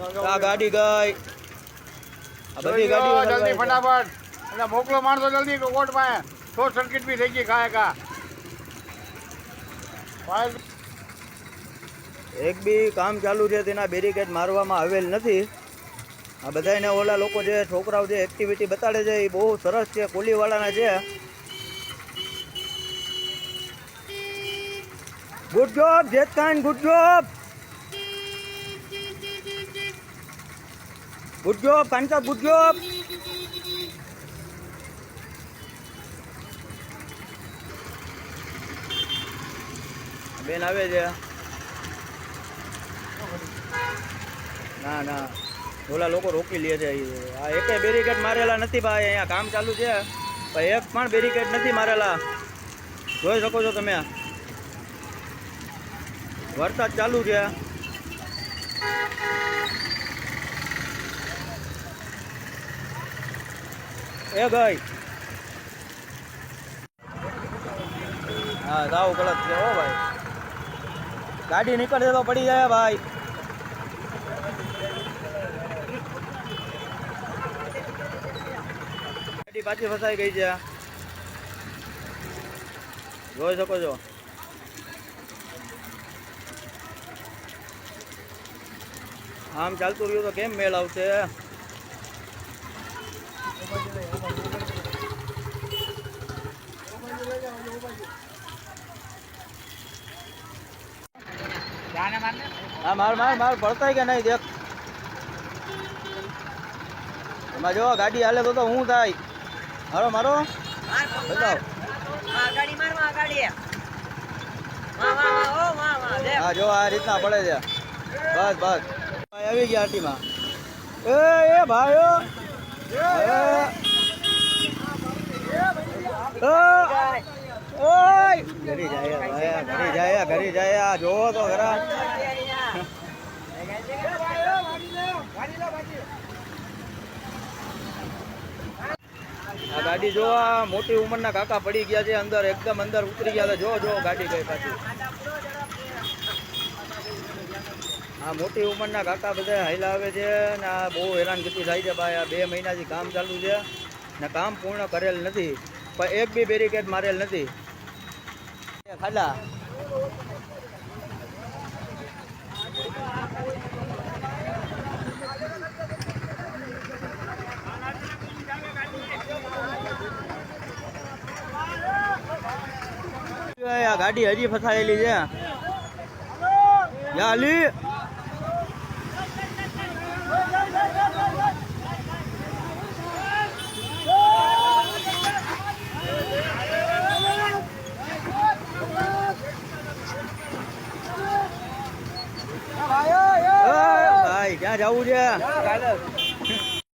આ ગાડી ગઈ. આ બધી ગાડીઓ જલ્દી ફટાફટ. એટલે મોકલો માણસો જલ્દી કોર્ટમાં શોર્ટ સર્કિટ બી થઈ ગઈ ખાય કા એક બી કામ ચાલુ છે તેના બેરિકેડ મારવામાં આવેલ નથી. આ બધાને ઓલા લોકો જે છોકરાઓ જે એક્ટિવિટી બતાડે છે એ બહુ સરસ છે કોલીવાળાના છે. Good job જેતકાન good job job Kanta good બેન આવે છે. ના ના. ઓલા લોકો રોકી લે છે આ એકે બેરીકેડ મારેલા નથી ભાઈ, અહીંયા કામ ચાલુ છે. પણ એક પણ બેરીકેડ નથી મારેલા. જોઈ શકો છો તમે વરસાદ ચાલુ છે. એ ગઈ હા સાવ ગલત છે હો ભાઈ. ગાડી નીકળે તો પડી જાય ભાઈ. ગાડી પાછી ફસાઈ ગઈ છે. જોઈ શકો છો. આમ ચાલતું રહ્યું તો કેમ મેળ આવશે? હા, માર માર માર, પડતાય કે નહીં, દેખ. એમાં જો, ગાડી હાલે તો હું થાય. મારો મારો. બતાવ. હા, જો, આ રીતના પડે છે. બસ બસ. આવી ગયા આટીમાં એ એ ભાઈઓ ઘરી જાય જોવો આ ગાડી જો આ મોટી ઉંમરના કાકા પડી ગયા છે અંદર, એકદમ અંદર ઉતરી ગયા છે. જો જો, ગાડી ગઈ પાછી. આ મોટી ઉંમરના કાકા બધા હાઈલા આવે છે ને આ બહુ હેરાનગતિ થાય છે ભાઈ. આ બે મહિનાથી કામ ચાલુ છે ને કામ પૂર્ણ કરેલ નથી. પણ એક બી બેરિકેડ મારેલ નથી. ખાડા. આ ગાડી હજી ફસાયેલી છે. યા અલી એ, ભાઈ ક્યાં જવું છે